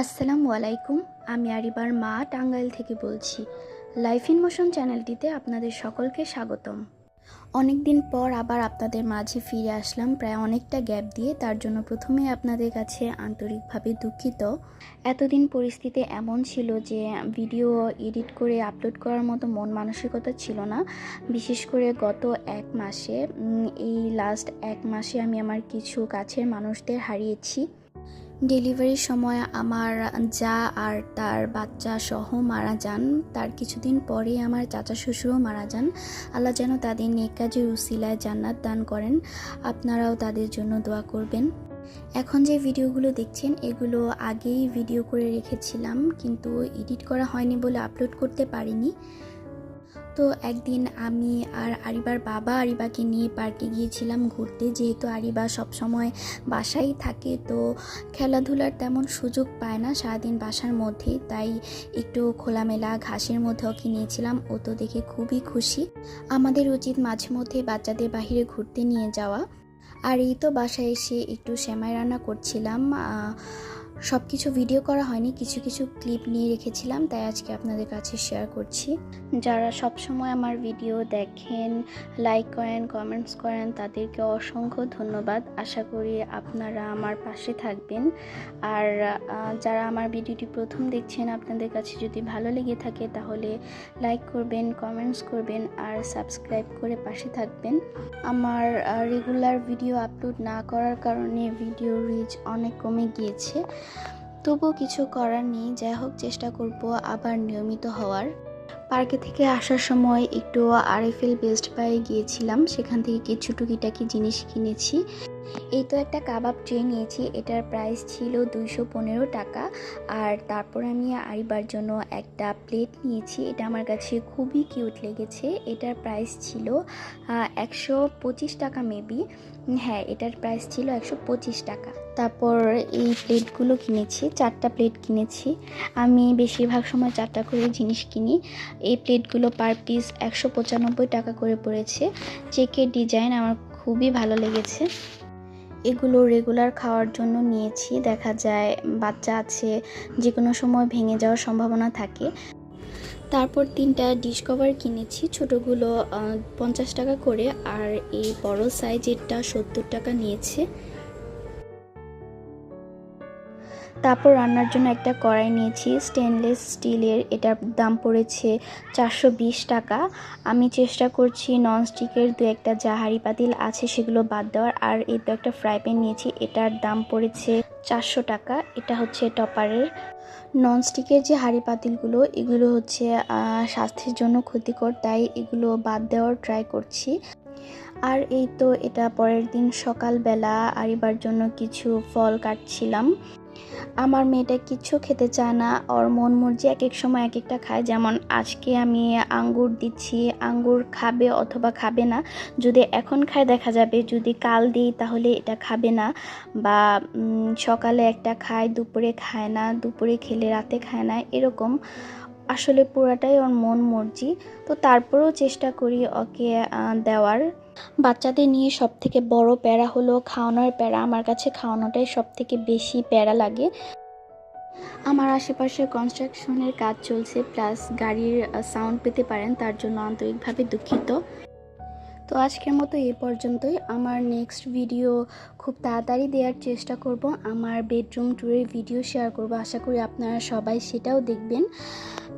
আসসালামু আলাইকুম, আমি আরিবার মা টাঙ্গাইল থেকে বলছি। লাইফ ইন মোশন চ্যানেলটিতে আপনাদের সকলকে স্বাগতম। অনেক দিন পর আবার আপনাদের মাঝে ফিরে আসলাম, প্রায় অনেকটা গ্যাপ দিয়ে। তার জন্য প্রথমে আপনাদের কাছে আন্তরিকভাবে দুঃখিত। এতদিন পরিস্থিতি এমন ছিল যে, ভিডিও এডিট করে আপলোড করার মতো মন মানসিকতা ছিল না। বিশেষ করে গত এক মাসে এই লাস্ট এক মাসে আমি আমার কিছু কাছের মানুষদের হারিয়েছি। ডেলিভারির সময় আমার যা আর তার বাচ্চা সহ মারা যান, তার কিছুদিন পরেই আমার চাচা শ্বশুরও মারা যান। আল্লাহ যেন তাদের নেক কাজের উসিলায় জান্নাত দান করেন। আপনারাও তাদের জন্য দোয়া করবেন। এখন যে ভিডিওগুলো দেখছেন, এগুলো আগেই ভিডিও করে রেখেছিলাম, কিন্তু এডিট করা হয়নি বলে আপলোড করতে পারিনি। তো একদিন আমি আর আরিবার বাবা আরিবাকে নিয়ে পার্কে গিয়েছিলাম ঘুরতে। যেহেতু আরিবা সবসময় বাসায় থাকে, তো খেলাধুলার তেমন সুযোগ পায় না সারাদিন বাসার মধ্যে তাই একটু খোলামেলা ঘাসের মধ্যে ওকে নিয়েছিলাম। ও তো দেখে খুবই খুশি। আমাদের উচিত মাঝে মধ্যে বাচ্চাদের বাইরে ঘুরতে নিয়ে যাওয়া। আর এই তো বাসায় এসে একটু সেমাই রান্না করছিলাম। সব কিছু ভিডিও করা হয়নি, কিছু কিছু ক্লিপ নিয়ে রেখেছিলাম, তাই আজকে আপনাদের কাছে শেয়ার করছি। যারা সব সময় আমার ভিডিও দেখেন লাইক করেন কমেন্টস করেন, তাদেরকে অসংখ্য ধন্যবাদ। আশা করি আপনারা আমার পাশে থাকবেন। আর যারা আমার ভিডিওটি প্রথম দেখছেন, আপনাদের কাছে যদি ভালো লেগে থাকে, তাহলে লাইক করবেন কমেন্টস করবেন, আর সাবস্ক্রাইব করে পাশে থাকবেন। আমার রেগুলার ভিডিও আপলোড না করার কারণে ভিডিও রিচ অনেক কমে গিয়েছে। তবুও কিছু করার নেই, যাই হোক চেষ্টা করব আবার নিয়মিত হওয়ার। পার্কে থেকে আসার সময় একটু আরএফএল বেস্ট বাই গিয়েছিলাম, সেখান থেকে কিছু টুকিটাকি জিনিস কিনেছি। এই তো একটা কাবাব ট্রে নিয়েছি, এটার প্রাইস ছিল দুইশো পনেরো টাকা। আর তারপর আমি আরিবার জন্য একটা প্লেট নিয়েছি, এটা আমার কাছে খুবই কিউট লেগেছে। এটার প্রাইস ছিল একশো পঁচিশ টাকা মেবি হ্যাঁ এটার প্রাইস ছিল একশো পঁচিশ টাকা। তারপর এই প্লেটগুলো কিনেছি, চারটা প্লেট কিনেছি। আমি বেশিরভাগ সময় চারটা করে জিনিস কিনি। এই প্লেটগুলো পার পিস একশো পঁচানব্বই টাকা করে পড়েছে। চেকের ডিজাইন আমার খুবই ভালো লেগেছে। এগুলো রেগুলার খাওয়ার জন্য নিয়েছি। দেখা যায় বাচ্চা আছে যে কোনো সময় ভেঙে যাওয়ার সম্ভাবনা থাকে। তারপর তিনটা ডিশ কভার কিনেছি, ছোটোগুলো পঞ্চাশ টাকা করে। আর এই বড় সাইজেরটা সত্তর টাকা নিয়েছে। তারপর রান্নার জন্য একটা কড়াই নিয়েছি স্টেনলেস স্টিলের এটার দাম পড়েছে চারশো বিশ টাকা। আমি চেষ্টা করছি ননস্টিকের দু একটা হাঁড়ি পাতিল আছে, সেগুলো বাদ দেওয়ার। আর এই তো একটা ফ্রাই প্যান নিয়েছি, এটার দাম পড়েছে চারশো টাকা। এটা হচ্ছে টপারের ননস্টিকের যে হাঁড়ি পাতিলগুলো, এগুলো হচ্ছে স্বাস্থ্যের জন্য ক্ষতিকর, তাই এগুলো বাদ দেওয়ার ট্রাই করছি। আর এই তো এটা পরের দিন সকালবেলা আরিবার জন্য কিছু ফল কাটছিলাম। আমার মেয়েটা কিচ্ছু খেতে চায় না। ওর মন মর্জি এক এক সময় এক একটা খায়। যেমন, আজকে আমি আঙ্গুর দিচ্ছি, আঙ্গুর খাবে অথবা খাবে না। যদি এখন খায় দেখা যাবে, যদি কাল দিই তাহলে এটা খাবে না। বা সকালে একটা খায়, দুপুরে খায় না, দুপুরে খেলে রাতে খায় না, এরকম। আসলে পুরাটাই ওর মন মর্জি। তো তারপরেও চেষ্টা করি ওকে দেওয়ার। বাচ্চাদের নিয়ে সব থেকে বড় প্যারা হলো খাওয়ানোর প্যারা। আমার কাছে খাওয়ানোটাই সব থেকে বেশি প্যারা লাগে। আমার আশেপাশে কনস্ট্রাকশনের কাজ চলছে প্লাস গাড়ির সাউন্ড পেতে পারেন, তার জন্য আন্তরিকভাবে দুঃখিত। তো আজকের মতো এই পর্যন্তই। আমার নেক্সট ভিডিও খুব তাড়াতাড়ি দেওয়ার চেষ্টা করব। আমার বেডরুম ট্যুরের ভিডিও শেয়ার করব। আশা করি আপনারা সবাই সেটাও দেখবেন।